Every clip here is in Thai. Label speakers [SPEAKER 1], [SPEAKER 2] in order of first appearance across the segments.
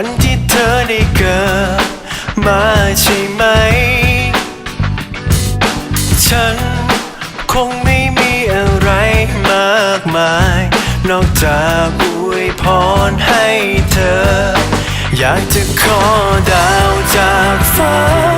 [SPEAKER 1] วันที่เธอได้เกิดมาใช่ไหม ฉันคงไม่มีอะไรมากมาย นอกจากอวยพรให้เธอ อยากจะขอดาวจากฟ้า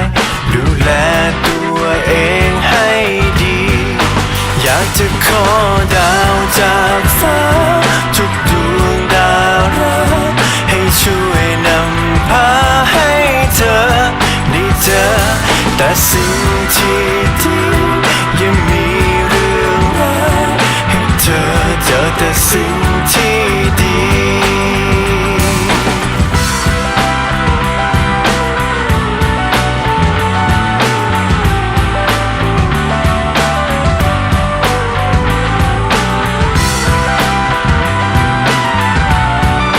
[SPEAKER 1] ากจะขอดาวจากฟ้า ทุกดวงดาวรักให้ช่วยนำพาให้เธอได้เจอแต่สิ่งที่